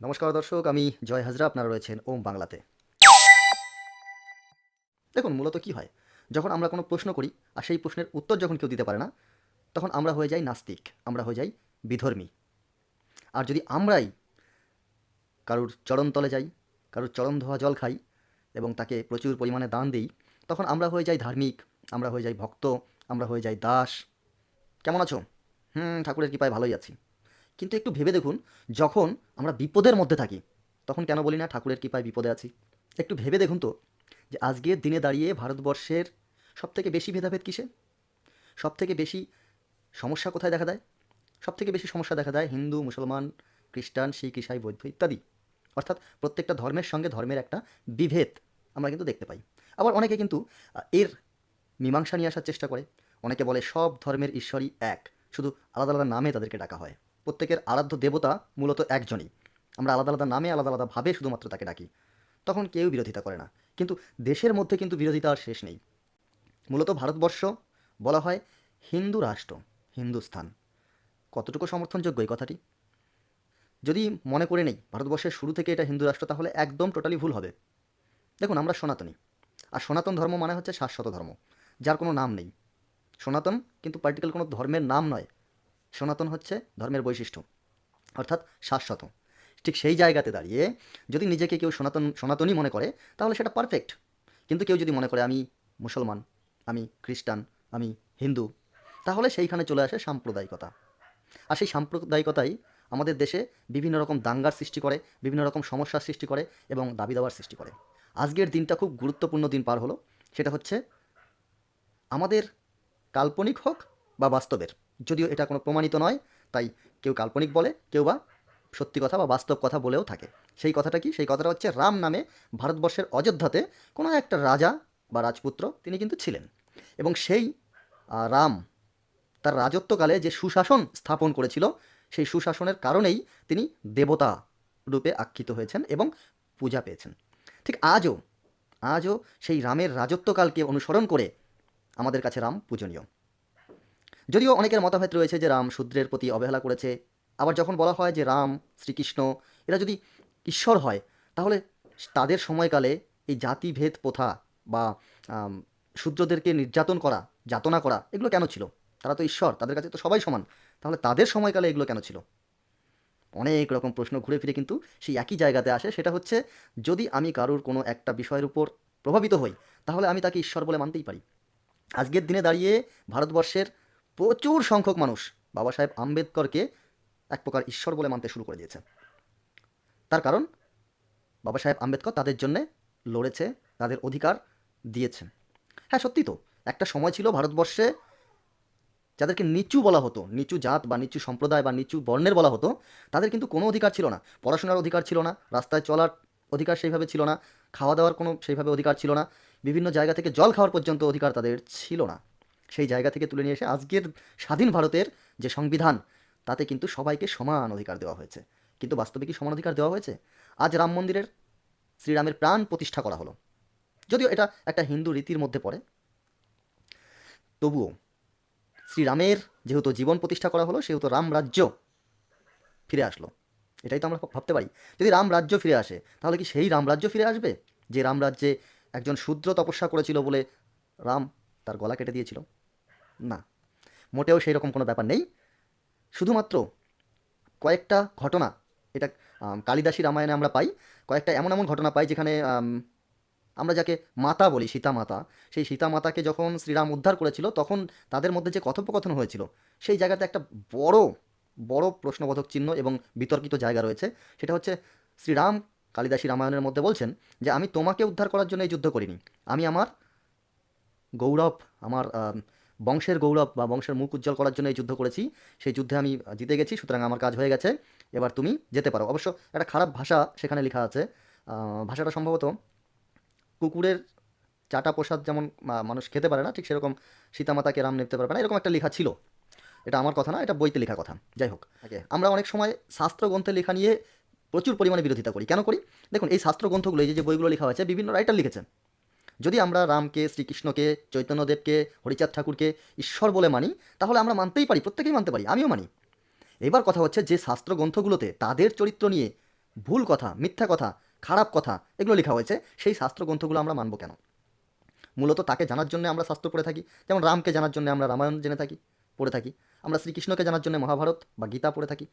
নমস্কার দর্শক, আমি জয় হাজরা, আপনারা রয়েছেন ওম বাংলাতে। দেখুন, মূলত কি হয়, যখন আমরা কোনো প্রশ্ন করি আর সেই প্রশ্নের উত্তর যখন কেউ দিতে পারে না, তখন আমরা হয়ে যাই নাস্তিক, আমরা হয়ে যাই বিধর্মী। আর যদি আমরাই কারুর চরণতলে যাই, কারুর চরণ ধোয়া জল খাই এবং তাকে প্রচুর পরিমাণে দান দিই, তখন আমরা হয়ে যাই ধার্মিক, আমরা হয়ে যাই ভক্ত, আমরা হয়ে যাই দাস। কেমন আছো? হুম, ঠাকুরের কৃপায় ভালোই আছি। কিন্তু একটু ভেবে দেখুন, যখন আমরা বিপদের মধ্যে থাকি, তখন কেন বলি না ঠাকুরের কৃপায় বিপদে আছি? একটু ভেবে দেখুন তো, যে আজকের দিনে দাঁড়িয়ে ভারতবর্ষের সবথেকে বেশি ভেদাভেদ কিসে সবথেকে বেশি সমস্যা কোথায় দেখা দেয়? সবথেকে বেশি সমস্যা দেখা দেয় হিন্দু, মুসলমান, খ্রিস্টান, শিখ, ইসাই, বৌদ্ধ ইত্যাদি। অর্থাৎ প্রত্যেকটা ধর্মের সঙ্গে ধর্মের একটা বিভেদ আমরা কিন্তু দেখতে পাই। আবার অনেকে কিন্তু এর মীমাংসা নিয়ে আসার চেষ্টা করে। অনেকে বলে সব ধর্মের ঈশ্বরই এক, শুধু আলাদা আলাদা নামে তাদেরকে ডাকা হয়। প্রত্যেকের আরাধ্য দেবতা মূলত একজনই। আমরা আলাদা আলাদা নামে, আলাদা আলাদাভাবে শুধুমাত্র তাকে ডাকি। তখন কেউ বিরোধিতা করে না। কিন্তু দেশের মধ্যে কিন্তু বিরোধিতা আর শেষ নেই। মূলত ভারতবর্ষ বলা হয় হিন্দু রাষ্ট্র, হিন্দুস্থান। কতটুকু সমর্থনযোগ্য এই কথাটি? যদি মনে করে নেই, ভারতবর্ষের শুরু থেকে এটা হিন্দু রাষ্ট্র, তাহলে একদম টোটালি ভুল হবে। দেখুন, আমরা সনাতনী। আর সনাতন ধর্ম মানে হচ্ছে শাশ্বত ধর্ম, যার কোনো নাম নেই। সনাতন কিন্তু পার্টিকুলার কোনো ধর্মের নাম নয়। সনাতন হচ্ছে ধর্মের বৈশিষ্ট্য, অর্থাৎ শাশ্বত। ঠিক সেই জায়গাতে দাঁড়িয়ে যদি নিজেকে কেউ সনাতন সনাতনই মনে করে, তাহলে সেটা পারফেক্ট কিন্তু কেউ যদি মনে করে আমি মুসলমান, আমি খ্রিস্টান, আমি হিন্দু, তাহলে সেইখানে চলে আসে সাম্প্রদায়িকতা। আর সেই সাম্প্রদায়িকতাই আমাদের দেশে বিভিন্ন রকম দাঙ্গার সৃষ্টি করে, বিভিন্ন রকম সমস্যার সৃষ্টি করে এবং দাবি দাবার সৃষ্টি করে। আজকের দিনটা খুব গুরুত্বপূর্ণ দিন পার হলো, সেটা হচ্ছে আমাদের কাল্পনিক হোক বা বাস্তবের। যদিও এটা কোনো প্রমাণিত নয়, তাই কেউ কাল্পনিক বলে, কেউ বা সত্যি কথা বা বাস্তব কথা বলেও থাকে। সেই কথাটা কি? সেই কথাটা হচ্ছে রাম নামে ভারতবর্ষের অযোধ্যাতে কোনো একটা রাজা বা রাজপুত্র তিনি কিন্তু ছিলেন। এবং সেই রাম তার রাজত্বকালে যে সুশাসন স্থাপন করেছিল, সেই সুশাসনের কারণেই তিনি দেবতা রূপে আখ্যিত হয়েছেন এবং পূজা পেয়েছেন। ঠিক আজও আজও সেই রামের রাজত্বকালকে অনুসরণ করে আমাদের কাছে রাম পূজনীয়। যদিও অনেকের মতভেদ রয়েছে যে রাম শূদ্রের প্রতি অবহেলা করেছে, আবার যখন বলা হয় যে রাম শ্রীকৃষ্ণ, এরা যদি ঈশ্বর হয়, তাহলে তাদের সময়কালে এই জাতিভেদ প্রথা বা শূদ্রদেরকে নির্যাতন করা, যাতনা করা, এগুলো কেন ছিল? তারা তো ঈশ্বর, তাদের কাছে তো সবাই সমান। তাহলে তাদের সময়কালে এগুলো কেন ছিল? অনেক রকম প্রশ্ন ঘুরে ফিরে কিন্তু সেই একই জায়গাতে আসে, সেটা হচ্ছে যদি আমি কারোর কোনো একটা বিষয়ের উপর প্রভাবিত হই, তাহলে আমি তাকে ঈশ্বর বলে মানতেই পারি। আজকের দিনে দাঁড়িয়ে ভারতবর্ষের প্রচুর সংখ্যক মানুষ বাবা সাহেব আম্বেদকরকে এক প্রকার ঈশ্বর বলে মানতে শুরু করে দিয়েছে তার কারণ, বাবা সাহেব আম্বেদকর তাদের জন্যে লড়েছে, তাদের অধিকার দিয়েছেন। হ্যাঁ সত্যি তো, একটা সময় ছিল ভারতবর্ষে যাদেরকে নিচু বলা হতো, নিচু জাত বা নিচু সম্প্রদায় বা নিচু বর্ণের বলা হতো, তাদের কিন্তু কোনো অধিকার ছিল না। পড়াশোনার অধিকার ছিল না, রাস্তায় চলার অধিকার সেইভাবে ছিল না, খাওয়া দাওয়ার কোনো সেইভাবে অধিকার ছিল না, বিভিন্ন জায়গা থেকে জল খাওয়ার পর্যন্ত অধিকার তাদের ছিল না। সেই জায়গা থেকে তুলে নিয়ে এসে আজকের স্বাধীন ভারতের যে সংবিধান, তাতে কিন্তু সবাইকে সমান অধিকার দেওয়া হয়েছে। কিন্তু বাস্তবে কি সমান অধিকার দেওয়া হয়েছে? আজ রাম মন্দিরের শ্রীরামের প্রাণ প্রতিষ্ঠা করা হলো। যদিও এটা একটা হিন্দু রীতির মধ্যে পড়ে, তবুও শ্রীরামের যেহেতু জীবন প্রতিষ্ঠা করা হলো, সেহেতু রাম রাজ্য ফিরে আসলো। এটাই তো আমরা ভাবতে পারি। যদি রাম রাজ্য ফিরে আসে, তাহলে কি সেই রাম রাজ্য ফিরে আসবে? যে রাম রাজ্যে একজন শূদ্র তপস্যা করেছিল বলে রাম তার গলা কেটে দিয়েছিল। না। মোটেও সেই রকম কোনো ব্যাপার নেই। শুধুমাত্র কয়েকটা ঘটনা এটা কালিদাসী রামায়ণে আমরা পাই কয়েকটা এমন এমন ঘটনা পাই যেখানে আমরা যাকে মাতা বলি সীতা মাতা সেই সীতা মাতাকে যখন শ্রীরাম উদ্ধার করেছিল তখন তাদের মধ্যে যে কথোপকথন হয়েছিল সেই জায়গাতে একটা বড় বড় প্রশ্নবোধক চিহ্ন এবং বিতর্কিত জায়গা রয়েছে। সেটা হচ্ছে শ্রীরাম কালিদাসী রামায়ণের মধ্যে বলছেন যে আমি তোমাকে উদ্ধার করার জন্য এই যুদ্ধ করিনি। আমি আমার গৌরব আমার আম, বংশের গৌরব বা বংশের মুখ উজ্জ্বল করার জন্য এই যুদ্ধ করেছি। সেই যুদ্ধে আমি জিতে গেছি সুতরাং আমার কাজ হয়ে গেছে। এবার তুমি যেতে পারো। অবশ্য একটা খারাপ ভাষা সেখানে লেখা আছে। ভাষাটা সম্ভবত কুকুরের চাটা প্রসাদ যেমন মানুষ খেতে পারে না ঠিক সেরকম সীতামাতাকে রাম নিতে পারবে না এরকম একটা লেখা ছিল। এটা আমার কথা না এটা বইতে লেখা কথা। যাই হোক আমরা অনেক সময় শাস্ত্র গ্রন্থে লেখা নিয়ে প্রচুর পরিমাণে বিরোধিতা করি। কেন করি? দেখুন এই শাস্ত্র গ্রন্থগুলো এই যে যে বইগুলো লেখা হয়েছে বিভিন্ন রাইটার লিখেছেন। যদি আমরা রামকে, শ্রীকৃষ্ণকে, চৈতন্যদেবকে, হরিচাঁদ ঠাকুরকে, ঈশ্বর বলে মানি, তাহলে আমরা মানতেই পারি, প্রত্যেকেই মানতে পারি, আমিও মানি। এবার কথা হচ্ছে যে শাস্ত্র গ্রন্থগুলোতে তাদের চরিত্র নিয়ে ভুল কথা, মিথ্যা কথা, খারাপ কথা এগুলো লেখা হয়েছে, সেই শাস্ত্র গ্রন্থগুলো আমরা মানব কেন? মূলত তাকে জানার জন্য আমরা শাস্ত্র পড়ে থাকি, যেমন রামকে জানার জন্য আমরা রামায়ণ জেনে থাকি, পড়ে থাকি, আমরা শ্রীকৃষ্ণকে জানার জন্য মহাভারত বা গীতা পড়ে থাকি।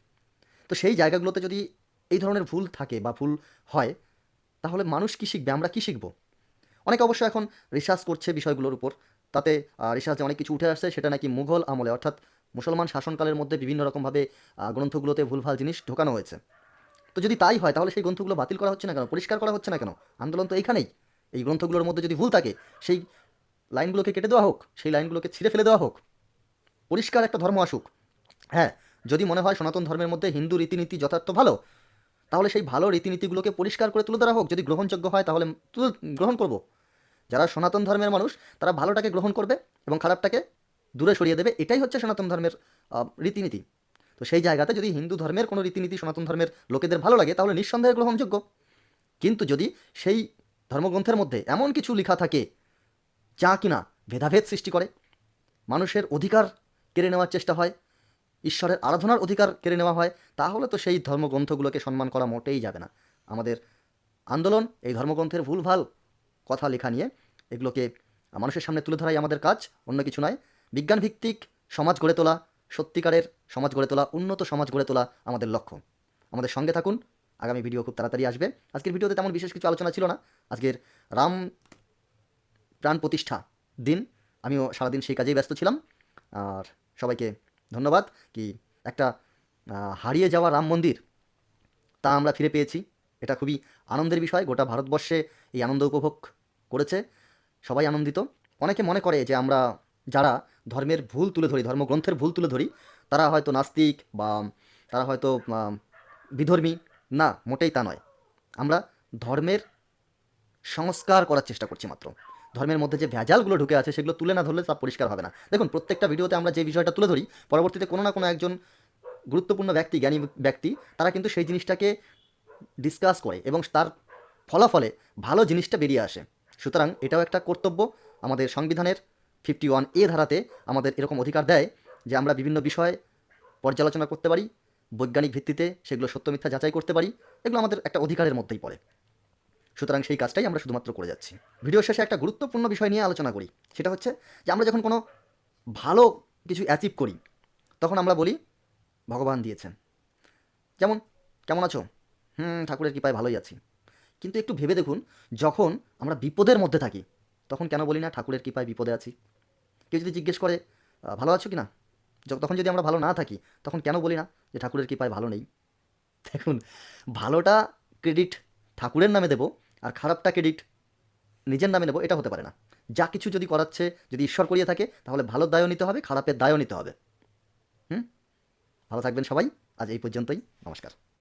তো সেই জায়গাগুলোতে যদি এই ধরনের ভুল থাকে বা ভুল হয়, তাহলে মানুষ কী শিখবে, আমরা কী শিখব? অনেকে অবশ্য এখন রিসার্চ করছে বিষয়গুলোর উপর। তাতে রিসার্চে অনেক কিছু উঠে আসছে, সেটা নাকি মুঘল আমলে, অর্থাৎ মুসলমান শাসনকালের মধ্যে বিভিন্ন রকমভাবে গ্রন্থগুলোতে ভুলভাল জিনিস ঢোকানো হয়েছে। তো যদি তাই হয়, তাহলে সেই গ্রন্থগুলো বাতিল করা হচ্ছে না কেন? পরিষ্কার করা হচ্ছে না কেন? আন্দোলন তো এইখানেই। এই গ্রন্থগুলোর মধ্যে যদি ভুল থাকে, সেই লাইনগুলোকে কেটে দেওয়া হোক, সেই লাইনগুলোকে ছিঁড়ে ফেলে দেওয়া হোক, পরিষ্কার একটা ধর্ম আসুক হ্যাঁ যদি মনে হয় সনাতন ধর্মের মধ্যে হিন্দু রীতিনীতি যথার্থ ভালো, তাহলে সেই ভালো রীতিনীতিগুলোকে পরিষ্কার করে তুলে ধরা হোক। যদি গ্রহণযোগ্য হয়, তাহলে গ্রহণ করব। যারা সনাতন ধর্মের মানুষ, তারা ভালোটাকে গ্রহণ করবে এবং খারাপটাকে দূরে সরিয়ে দেবে। এটাই হচ্ছে সনাতন ধর্মের রীতিনীতি। তো সেই জায়গাতে যদি হিন্দু ধর্মের কোনো রীতিনীতি সনাতন ধর্মের লোকেদের ভালো লাগে, তাহলে নিঃসন্দেহে গ্রহণযোগ্য। কিন্তু যদি সেই ধর্মগ্রন্থের মধ্যে এমন কিছু লেখা থাকে যা কিনা ভেদাভেদ সৃষ্টি করে, মানুষের অধিকার কেড়ে নেওয়ার চেষ্টা হয়, ঈশ্বরের আরাধনার অধিকার কেড়ে নেওয়া হয়, তাহলে তো সেই ধর্মগ্রন্থগুলোকে সম্মান করা মোটেই যাবে না। আমাদের আন্দোলন, এই ধর্মগ্রন্থের ভুলভাল কথা লেখা নিয়ে এগুলোকে মানুষের সামনে তুলে ধরাই আমাদের কাজ, অন্য কিছু নয়। বিজ্ঞানভিত্তিক সমাজ গড়ে তোলা, সত্যিকারের সমাজ গড়ে তোলা, উন্নত সমাজ গড়ে তোলা আমাদের লক্ষ্য। আমাদের সঙ্গে থাকুন, আগামী ভিডিও খুব তাড়াতাড়ি আসবে। আজকের ভিডিওতে তেমন বিশেষ কিছু আলোচনা ছিল না। আজকের রাম প্রাণ প্রতিষ্ঠা দিন, আমিও সারাদিন সেই কাজেই ব্যস্ত ছিলাম। আর সবাইকে ধন্যবাদ কি একটা হারিয়ে যাওয়া রাম মন্দির, তা আমরা ফিরে পেয়েছি। এটা খুবই আনন্দের বিষয়। গোটা ভারতবর্ষে এই আনন্দ উপভোগ করেছে, সবাই আনন্দিত। অনেকে মনে করে যে আমরা যারা ধর্মের ভুল তুলে ধরি, ধর্মগ্রন্থের ভুল তুলে ধরি, তারা হয়তো নাস্তিক বা তারা হয়তো বিধর্মী। না, মোটেই তা নয়। আমরা ধর্মের সংস্কার করার চেষ্টা করছি মাত্র। ধর্মের মধ্যে যে ভেজালগুলো ঢুকে আছে, সেগুলো তুলে না ধরলে তা পরিষ্কার হবে না। দেখুন, প্রত্যেকটা ভিডিওতে আমরা যে বিষয়টা তুলে ধরি, পরবর্তীতে কোনো না কোনো একজন গুরুত্বপূর্ণ ব্যক্তি, জ্ঞানী ব্যক্তি, তারা কিন্তু সেই জিনিসটাকে ডিসকাস করে এবং তার ফলাফলে ভালো জিনিসটা বেরিয়ে আসে। সুতরাং এটাও একটা কর্তব্য। আমাদের সংবিধানের ফিফটি ওয়ান এ ধারাতে আমাদের এরকম অধিকার দেয় যে আমরা বিভিন্ন বিষয় পর্যালোচনা করতে পারি, বৈজ্ঞানিক ভিত্তিতে সেগুলো সত্য মিথ্যা যাচাই করতে পারি, এগুলো আমাদের একটা অধিকারের মধ্যেই পড়ে। সুতরাং সেই কাজটাই আমরা শুধুমাত্র করে যাচ্ছি। ভিডিও শেষে একটা গুরুত্বপূর্ণ বিষয় নিয়ে আলোচনা করি, সেটা হচ্ছে যে আমরা যখন কোনো ভালো কিছু অ্যাচিভ করি, তখন আমরা বলি, ভগবান দিয়েছেন। যেমন, কেমন আছো? হুম, ঠাকুরের কৃপায় ভালোই আছি। কিন্তু একটু ভেবে দেখুন, যখন আমরা বিপদের মধ্যে থাকি, তখন কেন বলি না ঠাকুরের কৃপায় বিপদে আছি? কেউ যদি জিজ্ঞেস করে ভালো আছো কি না তখন যদি আমরা ভালো না থাকি, তখন কেন বলি না যে ঠাকুরের কৃপায় ভালো নেই? দেখুন, ভালোটা ক্রেডিট ঠাকুরের নামে দেব আর খারাপটা ক্রেডিট নিজের নামে নেব, এটা হতে পারে না। যা কিছু যদি করাচ্ছে, যদি ঈশ্বর করিয়ে থাকে, তাহলে ভালো দায়ও নিতে হবে, খারাপের দায়ও নিতে হবে। হুম? ভালো থাকবেন সবাই, আজ এই পর্যন্তই, নমস্কার।